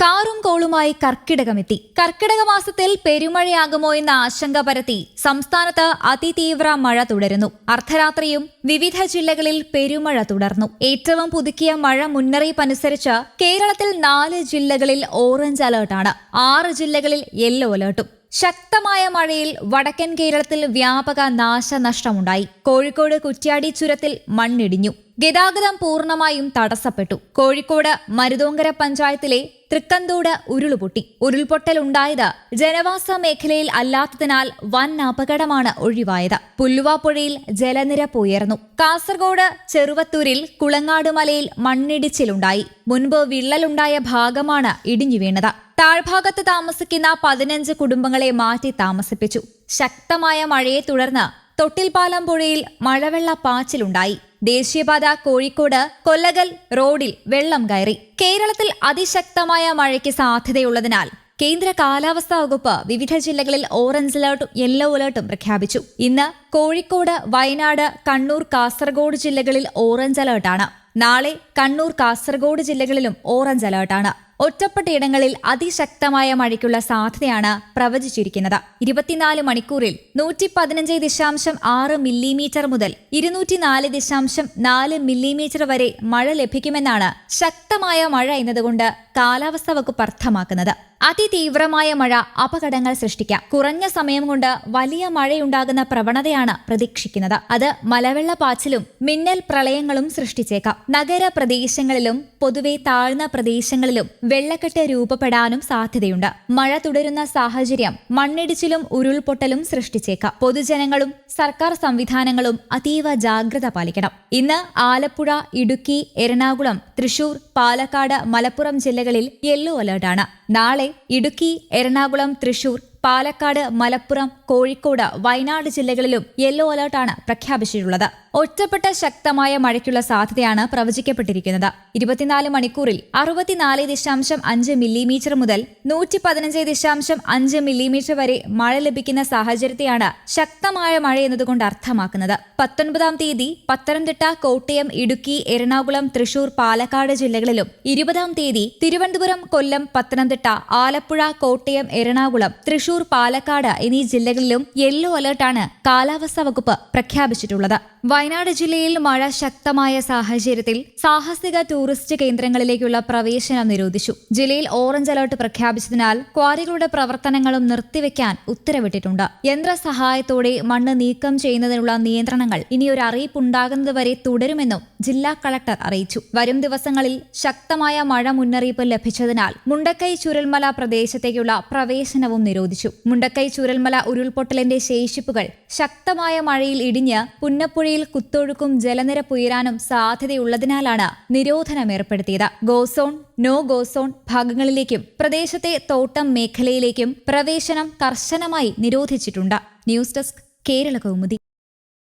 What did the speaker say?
കാറും കോളുമായി കർക്കിടകമെത്തി. കർക്കിടക മാസത്തിൽ പെരുമഴയാകുമോ എന്ന ആശങ്ക പരത്തി സംസ്ഥാനത്ത് അതിതീവ്ര മഴ തുടരുന്നു. അർദ്ധരാത്രിയും വിവിധ ജില്ലകളിൽ പെരുമഴ തുടർന്നു. ഏറ്റവും പുതുക്കിയ മഴ മുന്നറിയിപ്പ് അനുസരിച്ച് കേരളത്തിൽ നാല് ജില്ലകളിൽ ഓറഞ്ച് അലേർട്ടാണ്. ആറ് ജില്ലകളിൽ യെല്ലോ അലേർട്ടും. ശക്തമായ മഴയിൽ വടക്കൻ കേരളത്തിൽ വ്യാപക നാശനഷ്ടമുണ്ടായി. കോഴിക്കോട് കുറ്റ്യാടി ചുരത്തിൽ മണ്ണിടിഞ്ഞു. ഗതാഗതം പൂർണമായും തടസ്സപ്പെട്ടു. കോഴിക്കോട് മരുതോങ്കര പഞ്ചായത്തിലെ തൃക്കന്തോട് ഉരുളുപൊട്ടി. ഉരുൾപൊട്ടൽ ഉണ്ടായത് ജനവാസ മേഖലയിൽ അല്ലാത്തതിനാൽ വൻ അപകടമാണ് ഒഴിവായത്. പുല്ലുവാപ്പുഴയിൽ ജലനിരപ്പ് ഉയർന്നു. കാസർഗോഡ് ചെറുവത്തൂരിൽ കുളങ്ങാട് മലയിൽ മണ്ണിടിച്ചിലുണ്ടായി. മുൻപ് വിള്ളലുണ്ടായ ഭാഗമാണ് ഇടിഞ്ഞു വീണത്. താഴ്ഭാഗത്ത് താമസിക്കുന്ന പതിനഞ്ച് കുടുംബങ്ങളെ മാറ്റി താമസിപ്പിച്ചു. ശക്തമായ മഴയെ തുടർന്ന് തൊട്ടിൽപാലം പുഴയിൽ മഴവെള്ള പാച്ചിലുണ്ടായി. ദേശീയപാത കോഴിക്കോട് കൊല്ലകൽ റോഡിൽ വെള്ളം കയറി. കേരളത്തിൽ അതിശക്തമായ മഴയ്ക്ക് സാധ്യതയുള്ളതിനാൽ കേന്ദ്ര കാലാവസ്ഥാ വകുപ്പ് വിവിധ ജില്ലകളിൽ ഓറഞ്ച് അലർട്ടും യെല്ലോ അലർട്ടും പ്രഖ്യാപിച്ചു. ഇന്ന് കോഴിക്കോട് വയനാട് കണ്ണൂർ കാസർഗോഡ് ജില്ലകളിൽ ഓറഞ്ച് അലർട്ടാണ്. നാളെ കണ്ണൂർ കാസർഗോഡ് ജില്ലകളിലും ഓറഞ്ച് അലർട്ടാണ്. ഒറ്റപ്പെട്ടയിടങ്ങളിൽ അതിശക്തമായ മഴയ്ക്കുള്ള സാധ്യതയാണ് പ്രവചിച്ചിരിക്കുന്നത്. ഇരുപത്തിനാല് മണിക്കൂറിൽ നൂറ്റി പതിനഞ്ച് ദശാംശം ആറ് മില്ലിമീറ്റർ മുതൽ ഇരുന്നൂറ്റിനാല് ദശാംശം നാല് മില്ലിമീറ്റർ വരെ മഴ ലഭിക്കുമെന്നാണ് ശക്തമായ മഴ എന്നതുകൊണ്ട് കാലാവസ്ഥാ വകുപ്പ് അർത്ഥമാക്കുന്നത്. അതിതീവ്രമായ മഴ അപകടങ്ങൾ സൃഷ്ടിക്കാം. കുറഞ്ഞ സമയം കൊണ്ട് വലിയ മഴയുണ്ടാകുന്ന പ്രവണതയാണ് പ്രതീക്ഷിക്കുന്നത്. അത് മലവെള്ള പാച്ചിലും മിന്നൽ പ്രളയങ്ങളും സൃഷ്ടിച്ചേക്കാം. നഗര പ്രദേശങ്ങളിലും പൊതുവെ താഴ്ന്ന പ്രദേശങ്ങളിലും വെള്ളക്കെട്ട് രൂപപ്പെടാനും സാധ്യതയുണ്ട്. മഴ തുടരുന്ന സാഹചര്യം മണ്ണിടിച്ചിലും ഉരുൾപൊട്ടലും സൃഷ്ടിച്ചേക്കാം. പൊതുജനങ്ങളും സർക്കാർ സംവിധാനങ്ങളും അതീവ ജാഗ്രത പാലിക്കണം. ഇന്ന് ആലപ്പുഴ ഇടുക്കി എറണാകുളം തൃശൂർ പാലക്കാട് മലപ്പുറം ജില്ലകളിൽ യെല്ലോ അലർട്ടാണ്. നാളെ ഇടുക്കി എറണാകുളം തൃശൂർ പാലക്കാട് മലപ്പുറം കോഴിക്കോട് വയനാട് ജില്ലകളിലും യെല്ലോ അലർട്ടാണ് പ്രഖ്യാപിച്ചിട്ടുള്ളത്. ഒറ്റപ്പെട്ട ശക്തമായ മഴയ്ക്കുള്ള സാധ്യതയാണ് പ്രവചിക്കപ്പെട്ടിരിക്കുന്നത്. ഇരുപത്തിനാല് മണിക്കൂറിൽ അറുപത്തിനാല് ദശാംശം അഞ്ച് മില്ലിമീറ്റർ മുതൽ നൂറ്റി പതിനഞ്ച് ദശാംശം അഞ്ച് മില്ലിമീറ്റർ വരെ മഴ ലഭിക്കുന്ന സാഹചര്യത്തെയാണ് ശക്തമായ മഴ എന്നതുകൊണ്ട് അർത്ഥമാക്കുന്നത്. പത്തൊൻപതാം തീയതി പത്തനംതിട്ട കോട്ടയം ഇടുക്കി എറണാകുളം തൃശൂർ പാലക്കാട് ജില്ലകളിലും ഇരുപതാം തീയതി തിരുവനന്തപുരം കൊല്ലം പത്തനംതിട്ട ആലപ്പുഴ കോട്ടയം എറണാകുളം തൃശൂർ പാലക്കാട് എന്നീ ജില്ലകളിലും യെല്ലോ അലർട്ടാണ് കാലാവസ്ഥാ വകുപ്പ് പ്രഖ്യാപിച്ചിട്ടുള്ളത്. വയനാട് ജില്ലയിൽ മഴ ശക്തമായ സാഹചര്യത്തിൽ സാഹസിക ടൂറിസ്റ്റ് കേന്ദ്രങ്ങളിലേക്കുള്ള പ്രവേശനം നിരോധിച്ചു. ജില്ലയിൽ ഓറഞ്ച് അലർട്ട് പ്രഖ്യാപിച്ചതിനാൽ ക്വാറികളുടെ പ്രവർത്തനങ്ങളും നിർത്തിവെക്കാൻ ഉത്തരവിട്ടിട്ടുണ്ട്. യന്ത്ര സഹായത്തോടെ മണ്ണ് നീക്കം ചെയ്യുന്നതിനുള്ള നിയന്ത്രണങ്ങൾ ഇനി ഒരു അറിയിപ്പുണ്ടാകുന്നതുവരെ തുടരുമെന്നും ജില്ലാ കളക്ടർ അറിയിച്ചു. വരും ദിവസങ്ങളിൽ ശക്തമായ മഴ മുന്നറിയിപ്പ് ലഭിച്ചതിനാൽ മുണ്ടക്കൈ ചുരൽമല പ്രദേശത്തേക്കുള്ള പ്രവേശനവും നിരോധിച്ചു. മുണ്ടക്കൈ ചുരൽമല ഉരുൾപൊട്ടലിന്റെ ശേഷിപ്പുകൾ ശക്തമായ മഴയിൽ ഇടിഞ്ഞ് പുന്നപ്പുഴയിൽ കുത്തൊഴുക്കും ജലനിരപ്പ് ഉയരാനും സാധ്യതയുള്ളതിനാലാണ് നിരോധനം ഏർപ്പെടുത്തിയത്. ഗോസോൺ നോ ഗോസോൺ ഭാഗങ്ങളിലേക്കും പ്രദേശത്തെ തോട്ടം മേഖലയിലേക്കും പ്രവേശനം കർശനമായി നിരോധിച്ചിട്ടുണ്ട്. News desk Kerala Kaumudi.